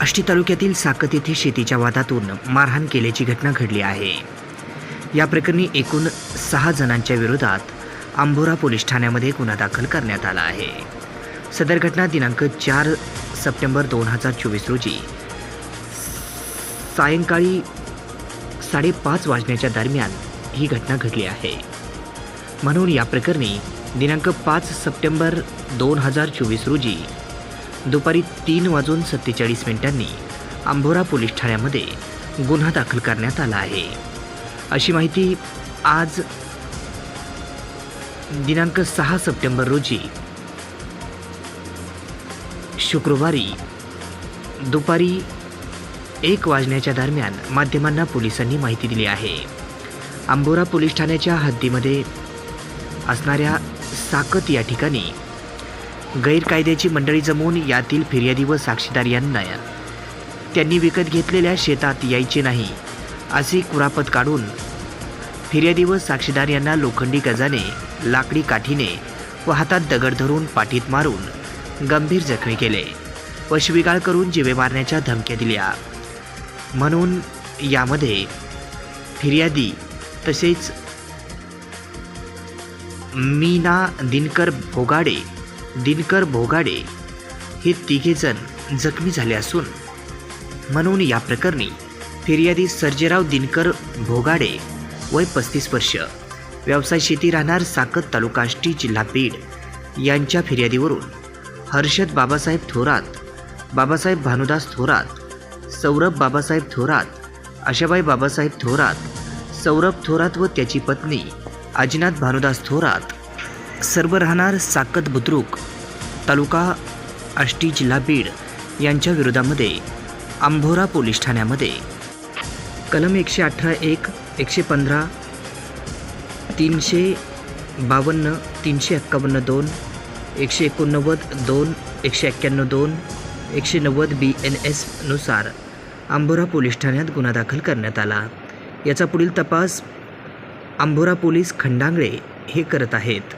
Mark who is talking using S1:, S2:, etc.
S1: आष्टी तालुक्यातील साकत येथे शेतीच्या वादातून मारहाण केल्याची घटना घडली आहे. या प्रकरणी एकूण सहा जणांच्या विरोधात आंबोरा पोलीस ठाण्यामध्ये गुन्हा दाखल करण्यात आला आहे. सदर घटना दिनांक चार सप्टेंबर दोन हजार चोवीस रोजी सायंकाळी साडेपाच वाजण्याच्या दरम्यान ही घटना घडली आहे. म्हणून या प्रकरणी दिनांक पाच सप्टेंबर दोन हजार चोवीस रोजी दुपारी तीन वाजून सत्तेचाळीस मिनिटांनी आंबोरा पोलीस ठाण्यामध्ये गुन्हा दाखल करण्यात आला आहे. अशी माहिती आज दिनांक सहा सप्टेंबर रोजी शुक्रवारी दुपारी एक वाजण्याच्या दरम्यान माध्यमांना पोलिसांनी माहिती दिली आहे. आंबोरा पोलीस ठाण्याच्या हद्दीमध्ये असणाऱ्या साकत या ठिकाणी गैरकायद्याची मंडळी जमवून यातील फिर्यादी व साक्षीदार यांना त्यांनी विकत घेतलेल्या शेतात यायचे नाही असे कुरापत काढून फिर्यादी व साक्षीदार यांना लोखंडी गजाने लाकडी काठीने व हातात दगड धरून पाठीत मारून गंभीर जखमी केले व शिविगाळ करून जिवे मारण्याच्या धमक्या दिल्या. म्हणून यामध्ये फिर्यादी तसेच मीना दिनकर भोगाडे दिनकर भोगाडे हे तिघेजण जखमी झाले असून म्हणून या प्रकरणी फिर्यादी सर्जेराव दिनकर भोगाडे वय पस्तीस वर्ष. व्यवसाय शेती राहणार साकत तालुका आष्टी जिल्हा बीड यांच्या फिर्यादीवरून हर्षद बाबासाहेब थोरात बाबासाहेब भानुदास थोरात सौरभ बाबासाहेब थोरात आशाबाई बाबासाहेब थोरात सौरभ थोरात व त्याची पत्नी अजिनाथ भानुदास थोरात सर्व राहणार साकत बुद्रुक तालुका आष्टी जिल्हा बीड यांच्या विरोधामध्ये आंभोरा पोलीस ठाण्यामध्ये. कलम एकशे अठरा एक एकशे पंधरा तीनशे बावन्न तीनशे एक्कावन्न दोन एकशे एकोणनव्वद दोन एकशे एक्क्याण्णव दोन एकशे नव्वद बी एन एसनुसार आंबोरा पोलीस ठाण्यात गुन्हा दाखल करण्यात आला. याचा पुढील तपास आंबोरा पोलीस खंडांगळे हे करत आहेत.